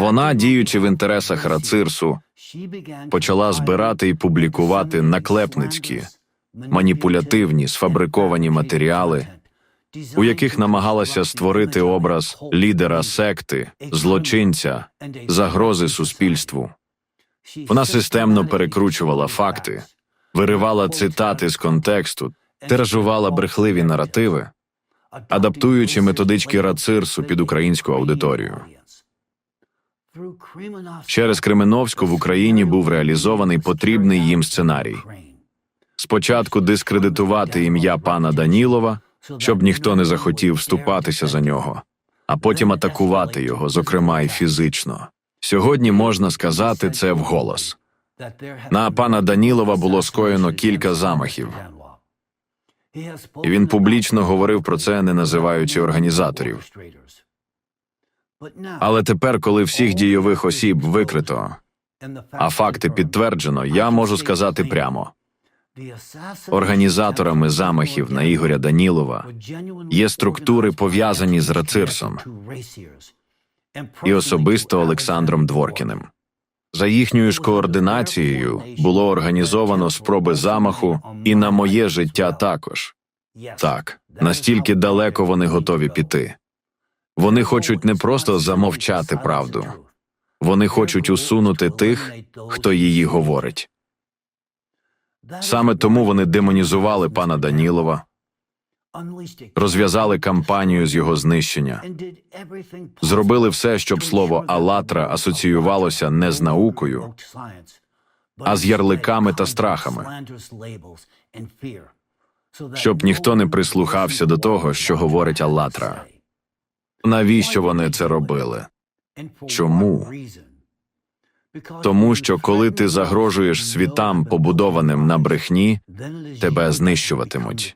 Вона, діючи в інтересах Рацирсу, почала збирати і публікувати наклепницькі, маніпулятивні, сфабриковані матеріали, у яких намагалася створити образ лідера секти, злочинця, загрози суспільству. Вона системно перекручувала факти, виривала цитати з контексту, тиражувала брехливі наративи, адаптуючи методички Рацирсу під українську аудиторію. Через Кременовську в Україні був реалізований потрібний їм сценарій. Спочатку дискредитувати ім'я пана Данілова, щоб ніхто не захотів вступатися за нього, а потім атакувати його, зокрема й фізично. Сьогодні можна сказати це вголос. На пана Данілова було скоєно кілька замахів. І він публічно говорив про це, не називаючи організаторів. Але тепер, коли всіх дійових осіб викрито, а факти підтверджено, я можу сказати прямо: організаторами замахів на Ігоря Данілова є структури, пов'язані з Рацирсом і особисто Олександром Дворкіним. За їхньою ж координацією було організовано спроби замаху і на моє життя також. Так, настільки далеко вони готові піти. Вони хочуть не просто замовчати правду, вони хочуть усунути тих, хто її говорить. Саме тому вони демонізували пана Данілова, розв'язали кампанію з його знищення, зробили все, щоб слово «Алатра» асоціювалося не з наукою, а з ярликами та страхами, щоб ніхто не прислухався до того, що говорить Аллатра. Навіщо вони це робили? Чому? Тому що коли ти загрожуєш світам, побудованим на брехні, тебе знищуватимуть.